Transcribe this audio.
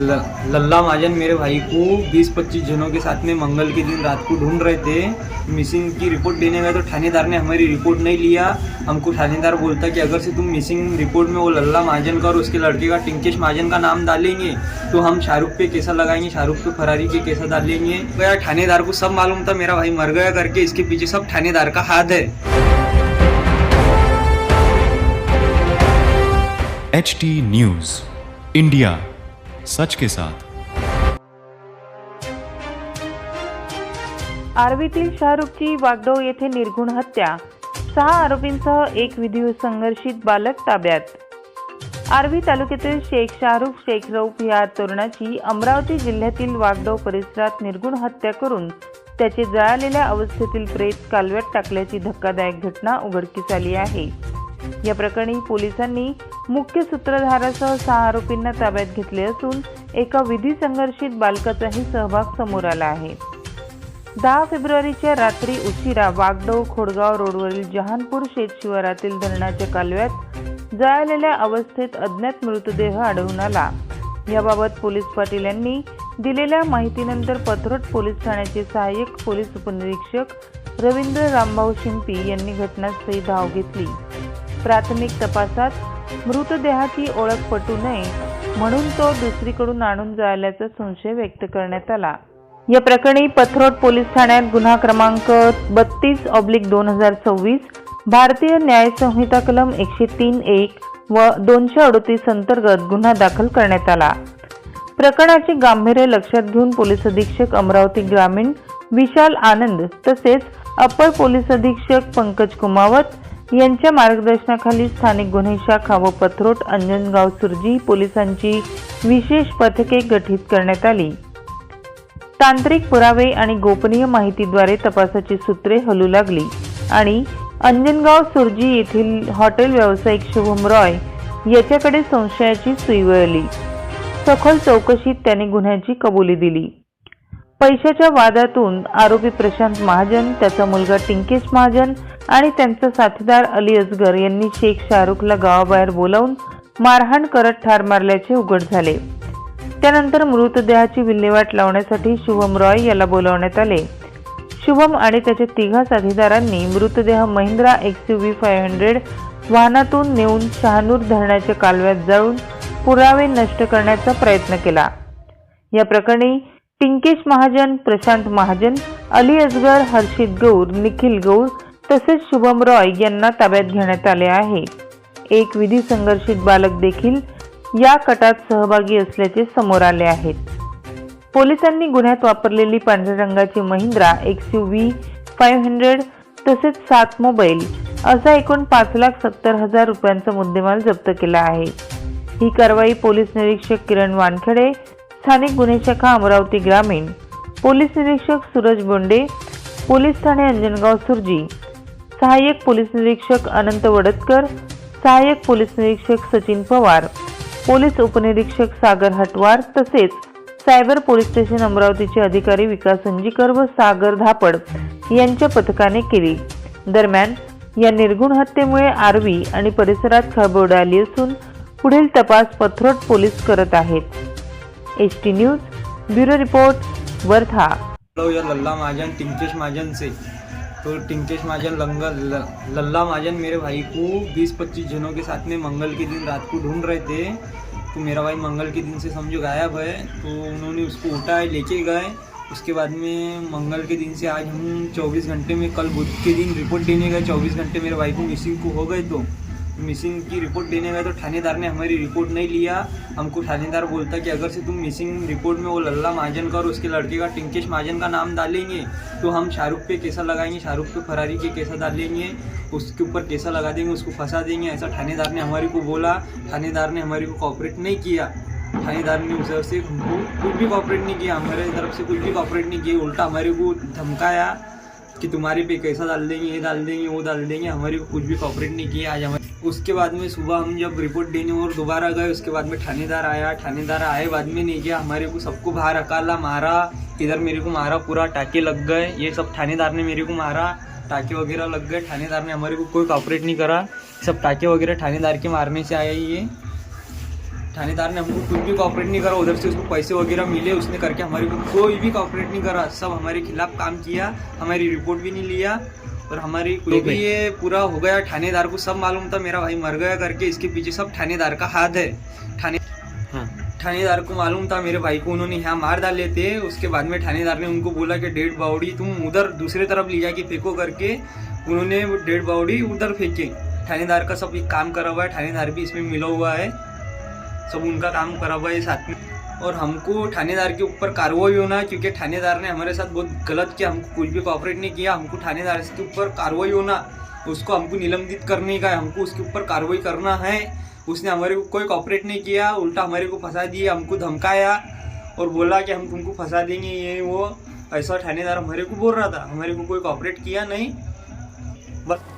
लल्ला महाजन मेरे भाई को 20-25 जनों के साथ में मंगल के दिन रात को ढूंढ रहे थे। मिसिंग की रिपोर्ट देने गए तो थानेदार ने हमारी रिपोर्ट नहीं लिया। हमको थानेदार बोलता कि अगर से तुम मिसिंग रिपोर्ट में वो लल्ला महाजन का और उसके लड़के का टिंकेश महाजन का नाम डालेंगे तो हम शाहरुख पे केसा लगाएँगे, शाहरुख पे फरारी के केसा डालेंगे। गया थानेदार को सब मालूम था, मेरा भाई मर गया करके, इसके पीछे सब थानेदार का हाथ है। एच टी न्यूज़ इंडिया सच के साथ। आर्वीतील शाहरुखची वागडो येथे निर्घुण हत्या. सहा आरोपींसह एक विधी संघर्षित बालक ताब्यात. आर्वी तालुक्यातील शेख शाहरुख शेख रौफ या तरुणाची अमरावती जिल्ह्यातील वागडो परिसरात निर्घुण हत्या करून त्याचे जळालेल्या अवस्थेतील प्रेत कालव्यात टाकल्याची धक्कादायक घटना उघडकीस आली आहे. या प्रकरणी पोलिसांनी मुख्य सूत्रधारासह सहा आरोपींना ताब्यात घेतले असून एका विधी संघर्षित बालकाचाही सहभाग समोर आला आहे. दहा फेब्रुवारीच्या रात्री उशिरा वागडो खोडगाव रोडवरील जहानपूर शेत शिवारातील धरणाच्या कालव्यात जळालेल्या अवस्थेत अज्ञात मृतदेह आढळून आला. याबाबत पोलीस पाटील यांनी दिलेल्या माहितीनंतर पथरोट पोलीस ठाण्याचे सहाय्यक पोलीस उपनिरीक्षक रवींद्र रामभाऊ शिंपी यांनी घटनास्थळी धाव घेतली. प्राथमिक तपासात मृतदेहाची ओळख पटू नये म्हणून तो दुसरीकडून आणून जाळल्याचा संशय व्यक्त करण्यात आला. या प्रकरणी पथरोट पोलीस ठाण्यात गुन्हा क्रमांक बत्तीस ऑब्लिक दोन हजार सव्वीस भारतीय न्याय संहिता कलम एकशे तीन एक व दोनशे अडतीस अंतर्गत गुन्हा दाखल करण्यात आला. प्रकरणाचे गांभीर्य लक्षात घेऊन पोलीस अधीक्षक अमरावती ग्रामीण विशाल आनंद तसेच अपर पोलीस अधीक्षक पंकज कुमावत यांच्या मार्गदर्शनाखाली स्थानिक गुन्हे शाखा व पथरोट अंजनगाव सुरजी पोलिसांची विशेष पथके गठीत करण्यात आली. तांत्रिक पुरावे आणि गोपनीय माहितीद्वारे तपासाची सूत्रे हलू लागली आणि अंजनगाव सुरजी येथील हॉटेल व्यावसायिक शुभम रॉय याच्याकडे संशयाची सुई वळली. सखोल चौकशीत त्याने गुन्ह्याची कबुली दिली. पैशाच्या वादातून आरोपी प्रशांत महाजन त्याचा मुलगा टिंकेश महाजन आणि त्यांचा साथीदार अली असगर यांनी शेख शाहरुखला गावाबाहेर बोलावून मारहाण करत ठार मारल्याचे उघड झाले. त्यानंतर मृतदेहाची विल्हेवाट लावण्यासाठी शुभम रॉय याला बोलावण्यात आले. शुभम आणि त्याच्या तिघा साथीदारांनी मृतदेह Mahindra X U V five hundred वाहनातून नेऊन शहानूर धरणाच्या कालव्यात जाळून पुरावे नष्ट करण्याचा प्रयत्न केला. या प्रकरणी पिंकेश महाजन प्रशांत महाजन अली असगर हर्षित गौर निखिल गौर तसेच शुभम रॉय यांना ताब्यात घेण्यात आले आहे. एक विधी संघर्षित बालक देखील या कटात सहभागी असल्याचे समोर आले आहेत पोलिसांनी गुन्ह्यात वापरलेली पांढऱ्या रंगाची Mahindra X U V five hundred तसेच सात मोबाईल असा एकूण पाच लाख सत्तर हजार रुपयांचा मुद्देमाल जप्त केला आहे. ही कारवाई पोलीस निरीक्षक किरण वानखेडे स्थानिक गुन्हे शाखा अमरावती ग्रामीण. पोलीस निरीक्षक सूरज बोंडे पोलीस ठाणे अंजनगाव सुरजी. सहाय्यक पोलीस निरीक्षक अनंत वडतकर सहाय्यक पोलीस निरीक्षक सचिन पवार पोलीस उपनिरीक्षक सागर हटवार तसेच सायबर पोलीस स्टेशन अमरावतीचे अधिकारी विकास अंजीकर व सागर धापड यांच्या पथकाने केली. दरम्यान या निर्गुण हत्येमुळे आरवी आणि परिसरात खळबळ उडाली असून पुढील तपास पथरोट पोलीस करत आहेत. H T news, bureau report, Wardha. Low या लल्ला महाजन, टिंकेश महाजन से तो टिंकेश महाजन, लंगा, ल- लल्ला महाजन, मेरे भाई को 20-25 जनों के साथ में मंगल के दिन रात को ढूंढ रहे थे. तो मेरा भाई मंगल के दिन से समझो गायब है. तो उन्होंने उसको उठाए, लेके गए. उसके बाद में मंगल के दिन से आज हम 24 घंटे में, कल बुध के दिन रिपोर्ट देने गए. 24 घंटे मेरे भाई को मिसिंग को हो गए तो मिसिंग की रिपोर्ट देने गए तो थानेदार ने हमारी रिपोर्ट नहीं लिया. हमको थानेदार बोलता कि अगर से तुम मिसिंग रिपोर्ट में वो लल्ला महाजन का और उसके लड़के का टिंकेश महाजन का नाम डालेंगे तो हम शाहरुख पे कैसा लगाएँगे, शाहरुख पे फरारी के केसा डालेंगे, उसके ऊपर कैसा लगा देंगे, उसको फंसा देंगे। ऐसा थानेदार ने हमारे को बोला, थानेदार ने हमारे को कॉपरेट नहीं किया। थानेदार ने उस से हमको कुछ भी कॉपरेट नहीं किया, हमारे तरफ़ से कुछ भी कॉपरेट नहीं किया, उल्टा हमारे को धमकाया। कि तुम्हारे पे कैसा डाल देंगे, ये डाल देंगे, वो डाल देंगे, हमारे को कुछ भी कॉपरेट नहीं किया आज हमारे उसके बाद में सुबह हम जब रिपोर्ट देने और दोबारा गए, उसके बाद में थानेदार आया, थानेदार आए बाद में नहीं किया हमारे को सबको बाहर अकाला मारा, इधर मेरे को मारा, पूरा टाके लग गए, ये सब थानेदार ने मेरे को मारा, टाके वगैरह लग गए, थानेदार ने हमारे को कोई कॉपरेट नहीं करा, सब टाके वगैरह थानेदार के मारने से आया ये। थानेदार ने हमको कुछ भी कॉपरेट नहीं करा उधर से उसको पैसे वगैरह मिले उसने करके हमारे को कोई भी कॉपरेट नहीं करा। सब हमारे खिलाफ काम किया हमारी रिपोर्ट भी नहीं लिया और हमारी कोई भी ये पूरा हो गया। थानेदार को सब मालूम था मेरा भाई मर गया करके इसके पीछे सब थानेदार का हाथ है। थाने थानेदार को मालूम था मेरे भाई को उन्होंने यहाँ मार डाले थे। उसके बाद में थानेदार ने उनको बोला कि डेड बाउडी तुम उधर दूसरे तरफ़ ले जाके फेंको करके। उन्होंने डेड बॉडी उधर फेंके। थानेदार का सब एक काम करा हुआ है थानेदार भी इसमें मिला हुआ है। सब उनका काम करा हुआ है साथ में। और हमको थानेदार के ऊपर कार्रवाई होना क्योंकि थानेदार ने हमारे साथ बहुत गलत किया, हमको कुछ भी कॉपरेट नहीं किया, हमको थानेदार के ऊपर कार्रवाई होना, उसको हमको निलंबित करने का है, हमको उसके ऊपर कार्रवाई करना है। उसने हमारे को कोई कॉपरेट नहीं किया, उल्टा हमारे को फंसा दिया, हमको धमकाया और बोला कि हम तुमको फंसा देंगे, ये, वो, ऐसा थानेदार हमारे को बोल रहा था। हमारे को कोई कॉपरेट किया नहीं। बस।